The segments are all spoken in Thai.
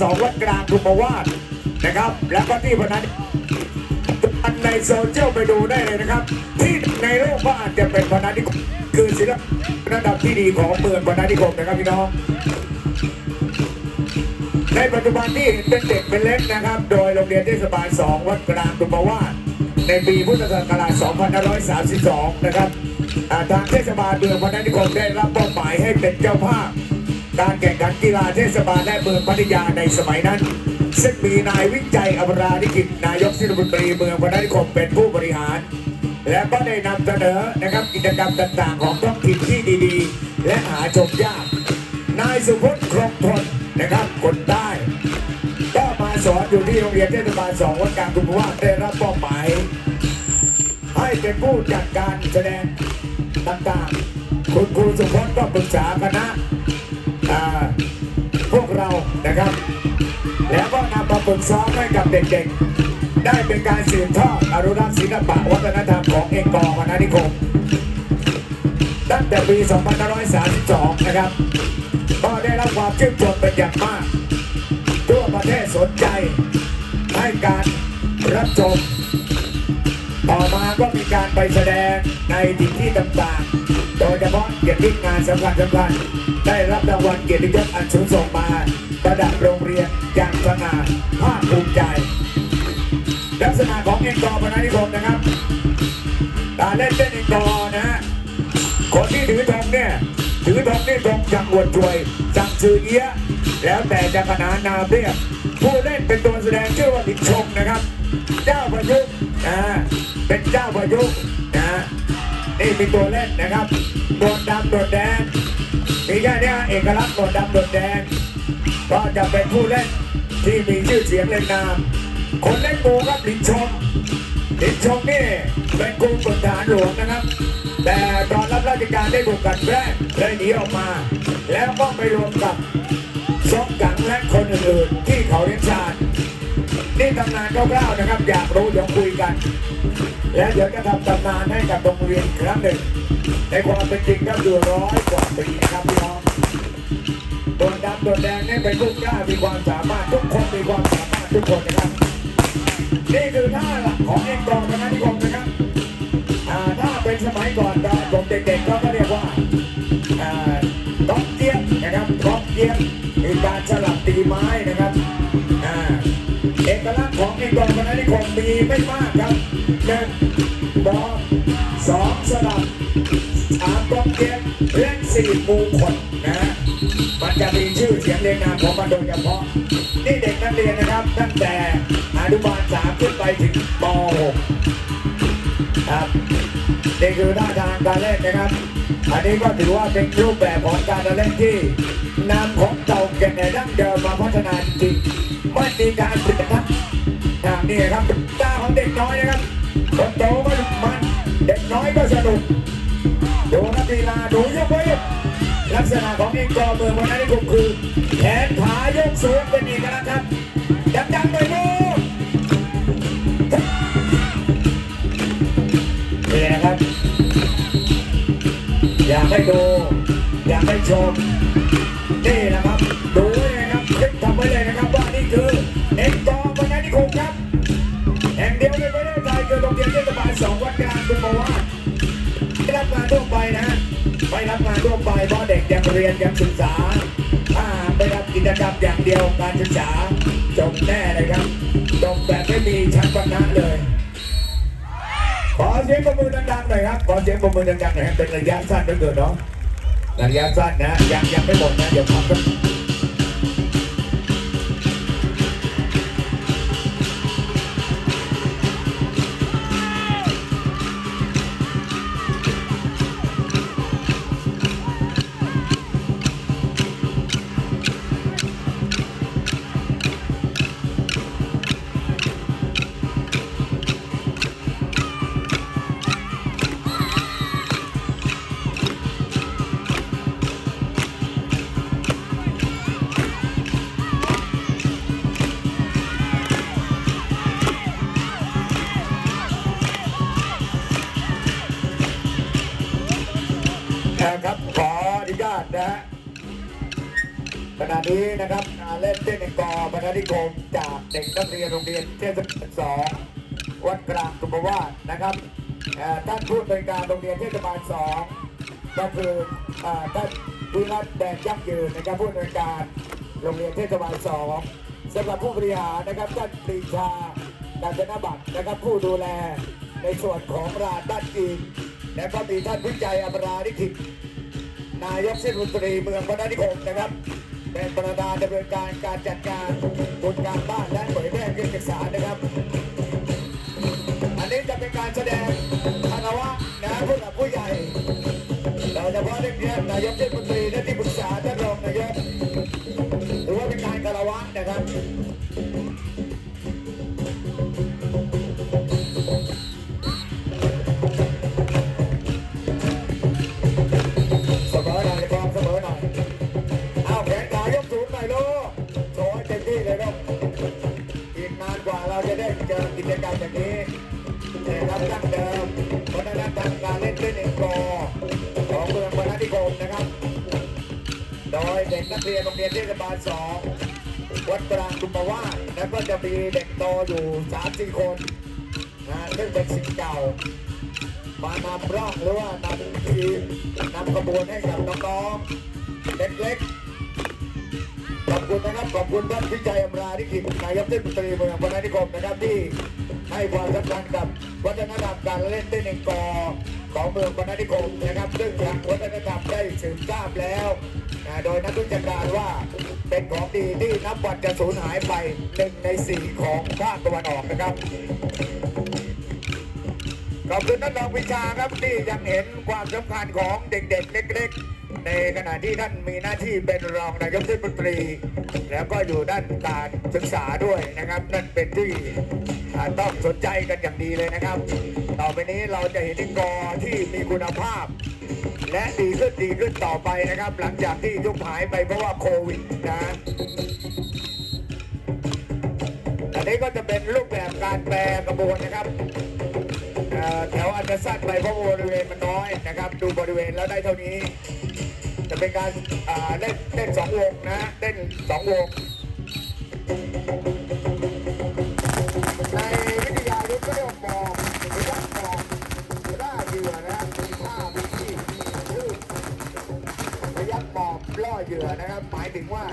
สองวัดกลางกุมาวาสนะครับ แล้วก็ที่พนันอันในโซเชียลไปดูได้เลยนะครับ ที่ในโลกก็อาจจะเป็นพนันนิคมคือศิลประดับที่ดีของเมืองพนันนิคมนะครับพี่น้องในปัจจุบันที่เป็นเด็กเป็นเล็กนะครับ โดยโรงเรียนเทศบาล 2 วัดกลางตุมาวาสในปีพุทธศักราช 2532 นะครับอ่าทางเทศบาลเมืองพนัสนิคมได้รับมอบหมายให้เป็นเจ้าภาพ การแข่งขันกีฬาเทศบาลและเมืองพัทยาในสมัยนั้น ซึ่งมีนายวิจัยอมราธิกิจนายกเทศมนตรีเมืองพนัสนิคมเป็นผู้บริหาร และก็ได้นำเสนอนะครับกิจกรรมต่างๆ ของท้องถิ่นที่ดีๆ และหาชมยาก นายสุพจน์ครองทนนะครับคนใต้ก็มาสอนอยู่ที่โรงเรียนเทศบาลสองวัดกลางกุมภาได้รับมอบหมายให้เป็นผู้จัดการแสดงต่างๆ คุณครูสุพจน์ก็ปรึกษาคณะ ก็นำมซ้อมให้กับเด็กๆ ได้เป็นการสืบทอดอนุรักษ์ศิลปะวัฒนธรรมของเอกกอพนานิคม ตั้งแต่ปี 2532 นะครับ ก็ได้รับความชื่นชมเป็นอย่างมาก ทั่วประเทศสนใจให้การรับชม ต่อมาก็มีการไปแสดงในที่ที่ต่างๆ โดยเฉพาะเกียรติงานสำคัญสำคัญได้รับรางวัลเกียรติยศอันสูงส่งมาประดับโรงเรียนอย่างสง่าภาคภูมิใจ ลักษณะของเอกกอร์พนานิคมนะครับการเล่นเต้นเอกกอนะฮะคนที่ถือธงเนี่ยถือธงนี่ธงจังหวัดช่วยจังซือเอียะแล้วแต่จะขนานนามเรียกผู้เล่นเป็นตัวแสดงชื่อว่าลิงชงนะครับ เจ้าประยุกต์นะ เป็นเจ้าประยุนะ นี่มีตัวเล่นนะครับโดดดำโดดแดง มีแค่นี้เอกลักษณ์โดดดำโดดแดง ก็จะเป็นผู้เล่นที่มีชื่อเสียงเล่นนาม คนเล่นงูครับลิงชงลินชงนี่เป็นกรุงกฎฐานหลวงนะครับ แต่ตอนรับราชการได้ถูกกันแกล้งเลยหนีออกมา แล้วก็ไปรวมกับซอกกังและคนอื่นๆที่เขาเลี้ยงชาญนี่ตำนานคร่าวๆนะครับ อยากรู้เดี๋ยวคุยกัน และเดี๋ยวจะทำตำนานให้กับโรงเรียนครั้งหนึ่ง ในความเป็นจริงก็คือร้อยกว่าปีนะครับพี่น้องตัวดำตัวแดงนี่เป็นผู้กล้ามีความสามารถทุกคนมีความสามารถทุกคนนะครับ นี่คือท่าหลักของเอกกองคณะนิคมนะครับอ่าถ้าเป็นสมัยก่อนตอนผมเด็กๆก็เรียกว่าต๊อกเจี๊ยนะครับต๊อกเจี๊ยบมีการสลับตีไม้นะครับ กลักษณ์ของเอกกองคณะนิคมมีไม่มากครับหนึ่งบอลสองสลับสามต๊อกเจี๊ยบและสี่มูขดนะฮะมันจะมีชื่อเสียงเรียงนามของมันโดยเฉพาะนี่เด็กนักเรียนนะครับตั้งแต่อนุบาลสามขึ้นไปถึงป .6 ครับนี่คือท่าทางการเล่นนะครับ อันนี้ก็ถือว่าเป็นรูปแบบของการเล่นที่นำของเก่าแก่ดั้งเดิมมาพัฒนาจริง ไม่มีการเปลี่ยนทักทางนี่ครับตาของเด็กน้อยนะครับคนโตก็มันเด็กน้อยก็สนุกดูนักกีฬาดูยกไว้ลักษณะของเอกกอเมืองวันนั้นนี่ก็คือแขนขายกสูงเป็นเอกลักษณ์ครับดังๆหน่อยลูกนี่นะครับ อยากให้ดูอยากให้ชมี่คือเอกกอวันนั้นนี่คงครับแห่งเดียวในประเทศไทยคือโรงเรียนเทศบาลสองวัดกลางกุมภาวะไม่รับงานทั่วไปนะไม่รับงานทั่วไปเพราะเด็กยังเรียนยังศึกษาถ้าไปรับกิจกรรมอย่างเดียวการศึกษาจบแน่เลยครับจบแบบไม่มีชั้นบรรณะเลยขอเสียงประมือดังๆหน่อยครับ ขอเสียงประมือดังๆหน่อยครับเป็นระยะสั้นด้วยเกินเนาะระยะสั้นนะ ยังยังไม่หมดนะ เดี๋ยวพัก ในกอบรรณาธิคมจากเด็กนักเรียนโรงเรียนเทศบาลสองวัดกลางตุมวาสนะครับท่านผู้บริการโรงเรียนเทศบาลสองก็คือท่านวิรัตแดงยั่งยืนนะครับผู้บริการโรงเรียนเทศบาลสองสำหรับผู้บริหารนะครับท่านปรีชาการจนบัตรนะครับผู้ดูแลในส่วนของรานด้านจีนและก็มีท่านวิจัยอมราลิขินายกเทศมนตรีเมืองพระนิคมนะครับ เป็นประธานดำเนินการการจัดการบุญการบ้านและเผยแพร่การศึกษานะครับ อันนี้จะเป็นการแสดงคารวะนะผู้หลักผู้ใหญ่โดยเฉพาะเรื่องนี้นายกเทศมนตรีและที่ปรึกษาท่านรองนายกถือว่าเป็นการคารวะนะครับ เราจะได้เจอกิจกรรมแบบนี้นะครับดั้งเดิมวัฒนธรรมการเล่นเต้นเองกอของเมืองพนัสนิคมนะครับ โดยเด็กนักเรียนโรงเรียนเทศบาลสองวัดกลางกุมาวาสแล้วก็จะมีเด็กโตอยู่สามสี่คนนะซึ่งเป็นสิ่งเก่า มานำร่องหรือว่านำทีมนำกระบวนให้กับน้องๆเล็กๆ คุณนะครับขอบคุณท่านพิจัยอมราธิกิจนายกเทศมนตรีเมืองพนัสนิคมนะครับที่ให้ความสำคัญกับวัฒนธรรมการเล่นเต้นเองกอของเมืองพนัสนิคมนะครับ ซึ่งทางวัฒนธรรมได้สืบทราบแล้วนะโดยนักวิชาการว่าเป็นของดีที่นับวันจะสูญหายไปหนึ่งในสี่ของภาคตะวันออกนะครับขอบคุณท่านรองวิชาครับที่ยังเห็นความสำคัญของเด็กๆเล็ก ๆ ในขณะที่ท่านมีหน้าที่เป็นรองนายกเทศมนตรี แล้วก็อยู่ด้านการศึกษาด้วยนะครับ นั่นเป็นที่ต้องสนใจกันอย่างดีเลยนะครับ ต่อไปนี้เราจะเห็นกอที่มีคุณภาพ และดีขึ้นดีขึ้นต่อไปนะครับ หลังจากที่ยุบหายไปเพราะว่าโควิดนะอันนี้ก็จะเป็นรูปแบบการแปลกระบวนนะครับแถวอาจจะสั้นไปเพราะบริเวณมันน้อยนะครับ ดูบริเวณแล้วได้เท่านี้ จะเป็นการเล่นเล่นสองวงนะเล่นสองวงในวิทยายุทธก็เรียกว่าบอกหรือว่าบอกล่าเหยื่อนะมีท่ามีที่มีชื่อระยะปอบล่อเหยื่อนะครับ หมายถึงว่า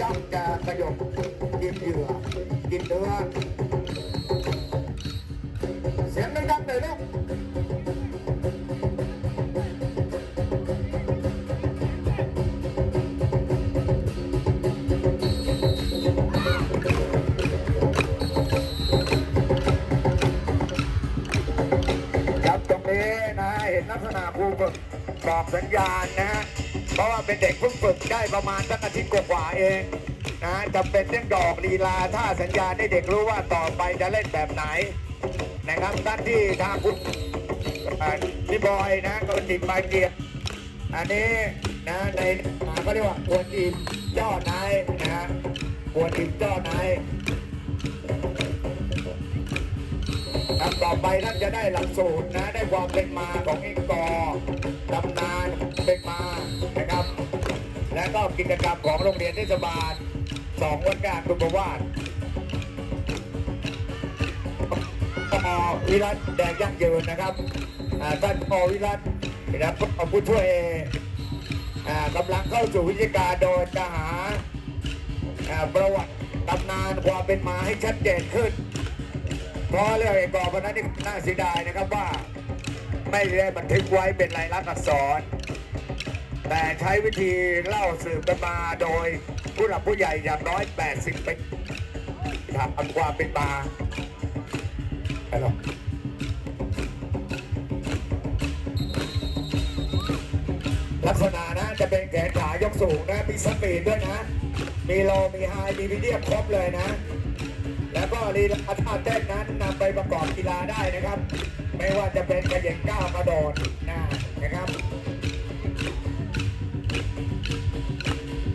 จ้องจะกระยบกินเหยื่อกินเนื้อ ลักษณะครูฝึกบอกสัญญาณนะเพราะว่าเป็นเด็กเพิ่งฝึกได้ประมาณสักอาทิตย์กว่าๆเองนะจะเป็นเรื่องดอกลีลาถ้าสัญญาณให้เด็กรู้ว่าต่อไปจะเล่นแบบไหนนะครับท่านที่ทางคุณพี่บอยนะก็จิตปลาเกียรอันนี้นะในหมาก็เรียกว่าควรอิมจ้อนายนะควรอิมจ้อน ครับต่อไปท่านจะได้หลักสูตรนะได้ความเป็นมาของอิงกอตำนานเป็นมานะครับ และก็กิจกรรมของโรงเรียนเทศบาลสองวันการกุมภาวาสพอวิรัตแดงยั่งยืนนะครับอ่าท่านพอวิรัตนะครับก็ผู้ช่วยอ่ากำลังเข้าสู่วิชาการโดยจะหาประวัติตำนานความเป็นมาให้ชัดเจนขึ้น พราะเรื่องไอ้กอบนั้นนี่น่าเสียดายนะครับว่า ไม่ได้บันทึกไว้เป็นลายลักษณ์อักษร แต่ใช้วิธีเล่าสืบกันมาโดยผู้หลักผู้ใหญ่อย่างน้อย 80ปีทำความเป็นมาไปหรอลักษณะนะจะเป็นแขนขายกสูงนะ มีสปีดด้วยนะ มีโลมีไฮมีมีเดียครบเลยนะ แล้วก็ลีลาท่าเต้นนั้นนำไปประกอบกีฬาได้นะครับ ไม่ว่าจะเป็นกระเหยงก้าวกระโดดนะนะครับ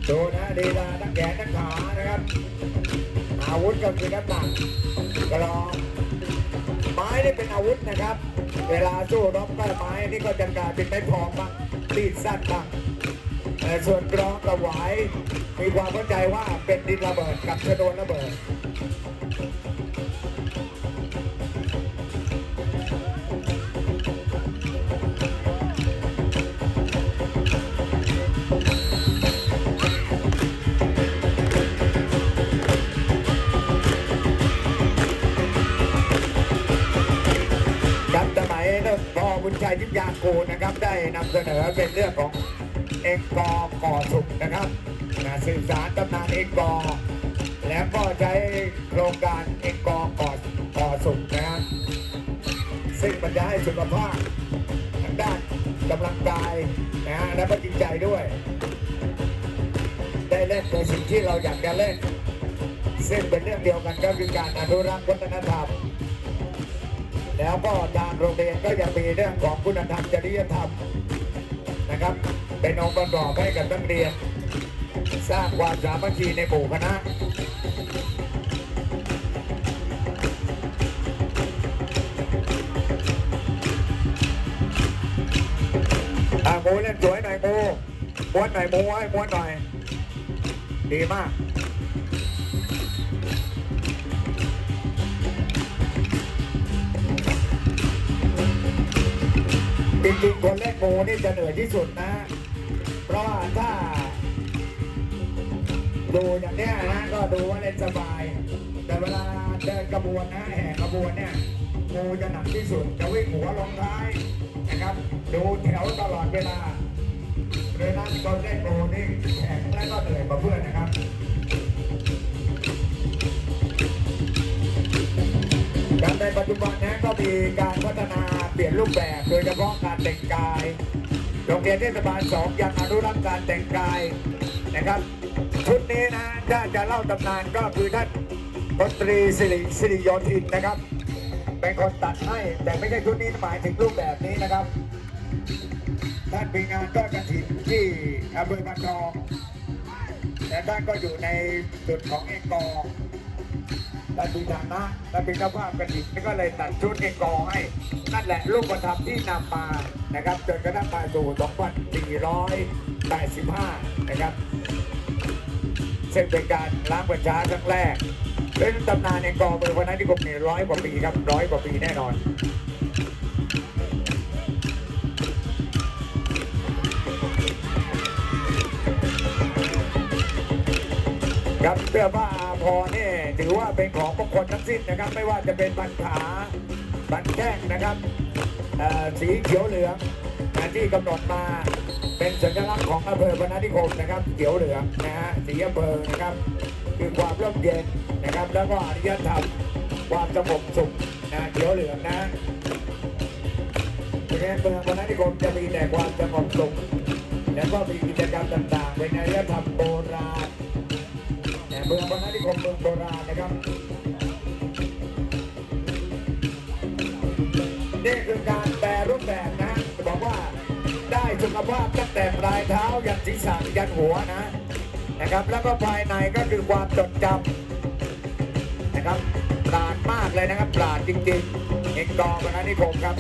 ดูนะลีลาทั้งแขนทั้งขานะครับ อาวุธก็คือน้ำหนักกระลองไม้นี่เป็นอาวุธนะครับ เวลาสู้รบก็ไม้นี่ก็จะกลายเป็นไม้พองบ้างตีดสั้นบ้างส่วนกรองกับหวายมีความเข้าใจว่าเป็นดินระเบิดกับชนวนระเบิด ยทิพยากูนะครับได้นำเสนอเป็นเรื่องของเอกกอก่อสุขนะครับนะสื่อสารตำนานเอกกอแล้วก็ใช้โครงการเอกกอก่อก่อสุขนะครับซึ่งมันจะให้สุขภาพทางด้านกำลังกายนะฮะและก็จิตใจด้วย ได้เล่นในสิ่งที่เราอยากจะเล่นซึ่งเป็นเรื่องเดียวกันก็คือการอนุรักษ์วัฒนธรรม แล้วก็ทางโรงเรียนก็ยังมีเรื่องของคุณธรรมจริยธรรมนะครับ เป็นองค์ประกอบให้กับนักเรียน สร้างความสามัคคีในหมู่คณะอ่าหมูเล่นสวยหน่อยหมูม้วนหน่อยหมูไว้ม้วนหน่อย ดีมาก จริงๆคนเล่นหมูนี่จะเหนื่อยที่สุดนะ เพราะว่าถ้า ดูอย่างเนี้ยนะก็ดูว่าเล่นสบาย แต่เวลาเดินกระบวนนะแห่กระบวนเนี่ยงูจะหนักที่สุดจะวิ่งหัวลงท้ายนะครับ ดูแถวตลอดเวลาเพราะคนเล่นหมูนี่แข็งและก็เหนื่อยกว่าเพื่อนนะครับ การในปัจจุบันนะก็มีการพัฒนาเปลี่ยนรูปแบบโดยเฉพาะการแต่งกาย โรงเรียนเทศบาลสองยังอนุรักษ์การแต่งกายนะครับ ชุดนี้นะถ้าจะเล่าตำนานก็คือท่านพลตรีสิริสิริโยธินนะครับ เป็นคนตัดให้แต่ไม่ใช่ชุดนี้หมายถึงรูปแบบนี้นะครับท่านมีงานทอดกระถิ่นที่อำเภอพันทองและท่านก็อยู่ในจุดของเอกกอ ตัดดีฐานะและเป็นเจ้าภาพกระถิ่นก็เลยตัดชุดเอกกอให้ นั่นแหละรูปธรรมที่นำมานะครับ จนกระทั่งมาสู่2485 นะครับซึ่งเป็นการล้างประชาครั้งแรกเป็นตำนานเอกกอเมืองพนัสนิคมเนี่ยร้อยกว่าปีครับร้อยกว่าปีแน่นอนครับเสื้อผ้า อนี่ถือว่าเป็นของมงคลทั้งสิ้นนะครับ ไม่ว่าจะเป็นบันขาบันแข้งนะครับสีเขียวเหลืองที่กำหนดมาเป็นสัญลักษณ์ของอำเภอพนัสนิคมนะครับเขียวเหลืองนะฮะสีอำเภอนะครับคือความร่มเย็นนะครับ แล้วก็อริยธรรมความสงบสุขนะเขียวเหลืองนะเพราะฉะนั้นเมืองพนัสนิคมจะมีแต่ความสงบสุขแล้วก็มีกิจกรรมต่างๆเป็นอริยธรรมโบราณ เมืองพนัสนิคมเมืองโบราณนะครับ นี่คือการแปรรูปแบบนะจะบอกว่าได้สุขภาพตั้งแต่ปลายเท้ายันศีรษะยันหัวนะนะครับ แล้วก็ภายในก็คือความจดจำนะครับปราดมากเลยนะครับปราดจริงๆเอกกองพนัสนิคมครับ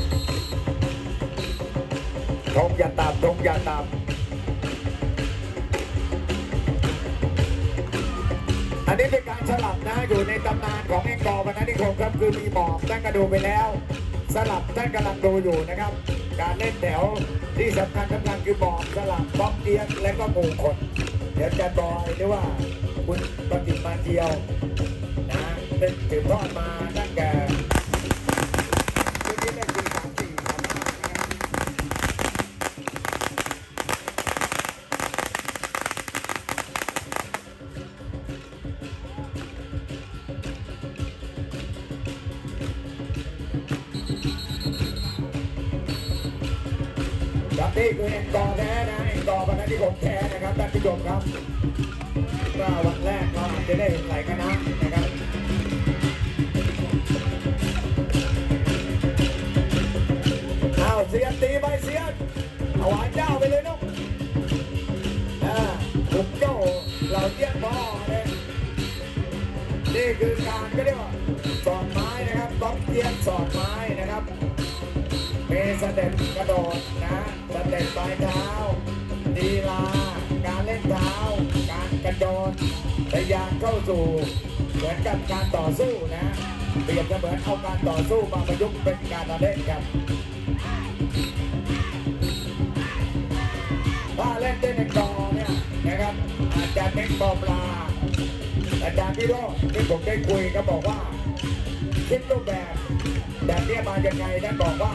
ทงอย่าต่ำทงอย่าต่ำ อันนี้เป็นการสลับนะอยู่ในตำนานของเองกอพนัสนิคมครับคือมีหมอบท่านก็ดูไปแล้ว สลับท่านกำลังดูอยู่นะครับ การเล่นแถวที่สำคัญสำคัญคือหมอบสลับบ๊อกเตียนและก็หมู่คนเดี๋ยวจะบอยหรือว่าคุณปฏิมาเดียวนะเป็นถือทอดมา นี่คือเอ็นกอแท้นะเอ็นกอพนัสนิคมแท้นะครับท่านผู้ชมครับก็วันแรกก็อาจจะได้เห็นหลายคณะนะครับเอาเสียตีไปเสียนถวายเจ้าไปเลยนุ๊กอ่าถูกเจ้าเหล่าเยี่ยมพ่อเลยนี่คือการก็เรียกว่าสอนไม้นะครับบล็อกเทียนสอนไม้นะครับ มีสเต็ปกระโดดนะสเต็ปปลายเท้าลีลากกันโยนทะยานเข้าสู่เหมือนกับการต่อสู้นะเปรียบเสมือนเอาการต่อสู้มาประยุกต์เป็นการเล่นครับถ้าเล่นเต้นในกอเนี่ยนะครับอาจารย์เน็กบอมลาอาจารย์พี่โรจน์ที่ผมได้คุยก็บอกว่าคิดรูปแบบ แบบเนี้ยมายังไงท่านบอกว่า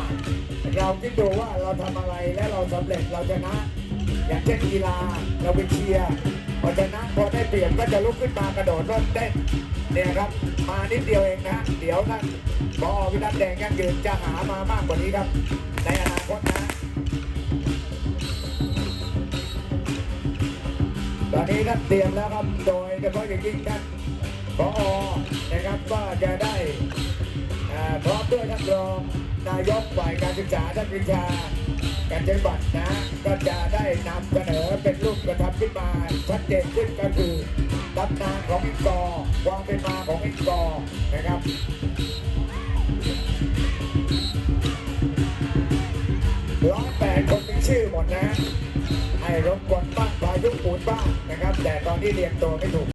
เราคิดดูว่าเราทำอะไรและเราสำเร็จเราชนะ อย่างเช่นกีฬาเราไปเชียร์พอชนะพอได้เปรียบก็จะลุกขึ้นมากระโดดร่มเต้นเนี่ยครับ มานิดเดียวเองนะ เดี๋ยวท่านพอวิรัตแดงยังยืนจะหามามากกว่านี้ครับ ในอนาคตนะตอนนี้ท่านเตรียมแล้วครับ โดยเฉพาะอย่างยิ่งท่านพอนะครับก็จะได้ พร้อมด้วยท่านรองนายกฝ่ายการศึกษาท่านวิชาการจังหวัดนะ ก็จะได้นำเสนอเป็นรูปกระทำขึ้นมาชัดเจนขึ้นก็คือตำนานของอิงกอร์ความเป็นมาของอิงกอร์นะครับร้อยแปดคนมีชื่อหมดนะ ให้รบกวนบ้างพายุปูนบ้างนะครับ แต่ตอนนี้เรียงตัวไม่ถูก